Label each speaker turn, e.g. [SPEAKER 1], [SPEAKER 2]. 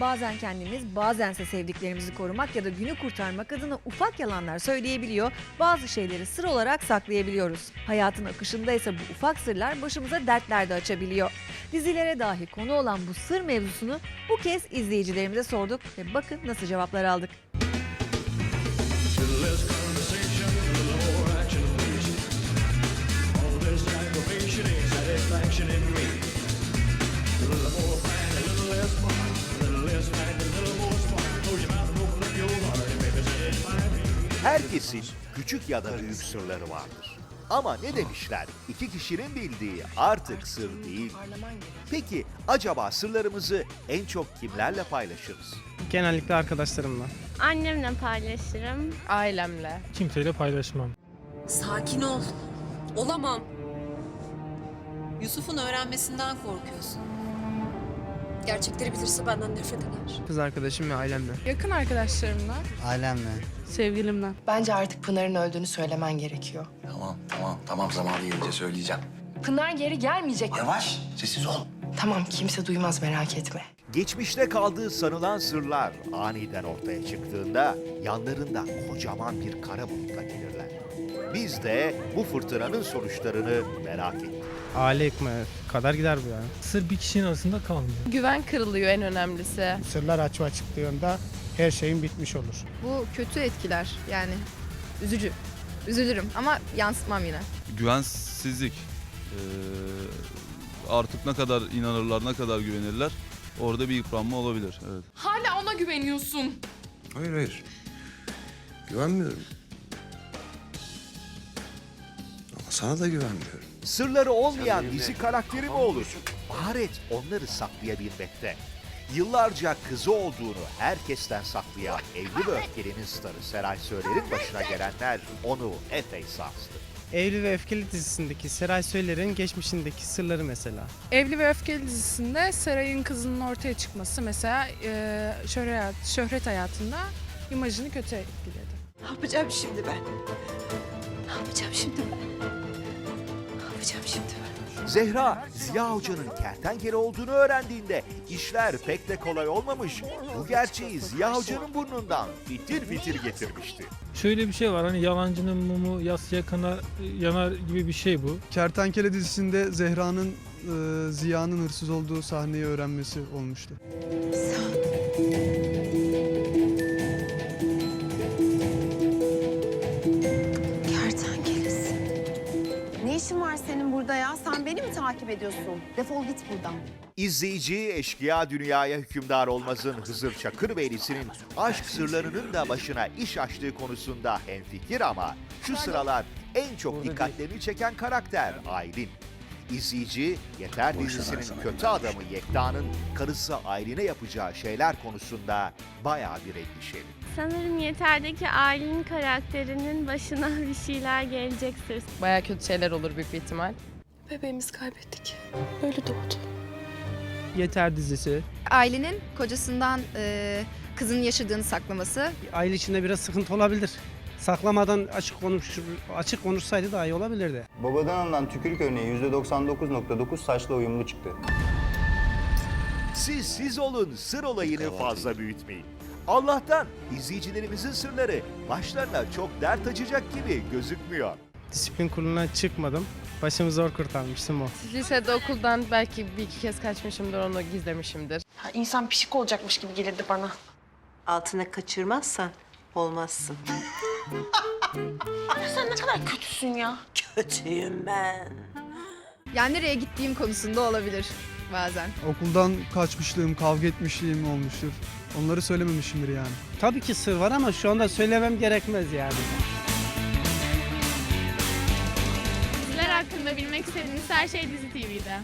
[SPEAKER 1] Bazen kendimiz, bazense sevdiklerimizi korumak ya da günü kurtarmak adına ufak yalanlar söyleyebiliyor, bazı şeyleri sır olarak saklayabiliyoruz. Hayatın akışında ise bu ufak sırlar başımıza dertler de açabiliyor. Dizilere dahi konu olan bu sır mevzusunu bu kez izleyicilerimize sorduk ve bakın nasıl cevaplar aldık.
[SPEAKER 2] little less conversation,
[SPEAKER 3] Herkesin küçük ya da büyük sırları vardır. Ama ne demişler? İki kişinin bildiği artık sır değil. Peki acaba sırlarımızı en çok kimlerle paylaşırız?
[SPEAKER 4] Genellikle arkadaşlarımla.
[SPEAKER 5] Annemle paylaşırım.
[SPEAKER 6] Ailemle.
[SPEAKER 7] Kimseyle paylaşmam.
[SPEAKER 8] Sakin ol. Olamam. Yusuf'un öğrenmesinden korkuyorsun. Gerçekleri bilirse benden nefret eder.
[SPEAKER 4] Kız arkadaşım ve ailemle.
[SPEAKER 6] Yakın arkadaşlarımla.
[SPEAKER 4] Ailemle.
[SPEAKER 6] Sevgilimden.
[SPEAKER 9] Bence artık Pınar'ın öldüğünü söylemen gerekiyor.
[SPEAKER 10] Tamam, tamam, tamam. Zamanı gelince söyleyeceğim.
[SPEAKER 9] Pınar geri gelmeyecek.
[SPEAKER 10] Yavaş, sessiz ol.
[SPEAKER 9] Tamam kimse duymaz merak etme.
[SPEAKER 3] Geçmişte kaldığı sanılan sırlar aniden ortaya çıktığında yanlarında kocaman bir kara bulutla gelirler. Biz de bu fırtınanın sonuçlarını merak ettik.
[SPEAKER 4] Aile ekmeği kadar gider bu yani.
[SPEAKER 7] Sır bir kişinin arasında kalmıyor.
[SPEAKER 6] Güven kırılıyor en önemlisi.
[SPEAKER 4] Sırlar açığa çıktığında her şeyin bitmiş olur.
[SPEAKER 11] Bu kötü etkiler yani üzücü. Üzülürüm ama yansıtmam yine.
[SPEAKER 12] güvensizlik. Ee, artık ne kadar inanırlar, ne kadar güvenirler orada bir yıpranma olabilir. Evet.
[SPEAKER 6] Hala ona güveniyorsun.
[SPEAKER 10] Hayır, hayır. Güvenmiyorum. Ama sana da güvenmiyorum.
[SPEAKER 3] Sırları olmayan dizi karakteri mi olur? Maharet onları saklayabilmekte. Yıllarca kızı olduğunu herkesten saklayan evli ve öfkelinin starı Seray Söyler'in başına gelenler onu epey sarstı.
[SPEAKER 4] Evli ve Öfkeli dizisindeki Seray Söyler'in geçmişindeki sırları mesela.
[SPEAKER 6] Evli ve Öfkeli dizisinde Seray'ın kızının ortaya çıkması mesela e, şöhret, şöhret hayatında imajını kötü etkiledi.
[SPEAKER 8] Ne yapacağım şimdi ben? Ne yapacağım şimdi ben? Ne yapacağım şimdi ben?
[SPEAKER 3] Zehra, Ziya Hoca'nın kertenkele olduğunu öğrendiğinde işler pek de kolay olmamış. Bu gerçeği Ziya Hoca'nın burnundan fitil fitil getirmişti.
[SPEAKER 7] Şöyle bir şey var hani yalancının mumu yasya kanar, yanar gibi bir şey bu.
[SPEAKER 13] Kertenkele dizisinde Zehra'nın e, Ziya'nın hırsız olduğu sahneyi öğrenmesi olmuştu.
[SPEAKER 8] Kertenkelesi. Sen beni mi takip ediyorsun? Defol git buradan.
[SPEAKER 3] İzleyici eşkıya dünyaya hükümdar olmazın Hızır Çakırbeyli'sinin aşk sırlarının da başına iş açtığı konusunda hemfikir ama şu sıralar en çok dikkatlerini çeken karakter Aylin. İzleyici Yeter dizisinin kötü adamı Yekta'nın karısı Aylin'e yapacağı şeyler konusunda bayağı bir endişeli.
[SPEAKER 5] Sanırım Yeter'deki ailenin karakterinin başına bir şeyler gelecektir.
[SPEAKER 6] Baya kötü şeyler olur büyük bir ihtimal.
[SPEAKER 9] Bebeğimizi kaybettik. Öyle doğdu.
[SPEAKER 4] Yeter dizisi.
[SPEAKER 11] Ailenin kocasından e, kızının yaşadığını saklaması
[SPEAKER 4] Aile içinde biraz sıkıntı olabilir. Saklamadan açık konuş açık konuşsaydı daha iyi olabilirdi.
[SPEAKER 13] Babadan alınan tükürük örneği %99.9 saçla uyumlu çıktı.
[SPEAKER 3] Siz siz olun sır olayını fazla büyütmeyin. Allah'tan izleyicilerimizin sırları başlarına çok dert açacak gibi gözükmüyor.
[SPEAKER 4] Disiplin kuruluna çıkmadım. Başımı zor kurtarmıştım o.
[SPEAKER 6] Lisede okuldan belki bir iki kez kaçmışımdır onu gizlemişimdir.
[SPEAKER 9] Ha, insan pişik olacakmış gibi gelirdi bana.
[SPEAKER 8] Altına kaçırmazsan olmazsın.
[SPEAKER 9] Sen ne kadar kötüsün ya.
[SPEAKER 8] Kötüyüm ben.
[SPEAKER 11] yani nereye gittiğim konusunda olabilir bazen.
[SPEAKER 13] Okuldan kaçmışlığım, kavga etmişliğim olmuştur. Onları söylememişimdir yani.
[SPEAKER 4] Tabii ki sır var ama şu anda söylemem gerekmez yani.
[SPEAKER 5] Hakkında bilmek istediğiniz her şey Dizi TV'de.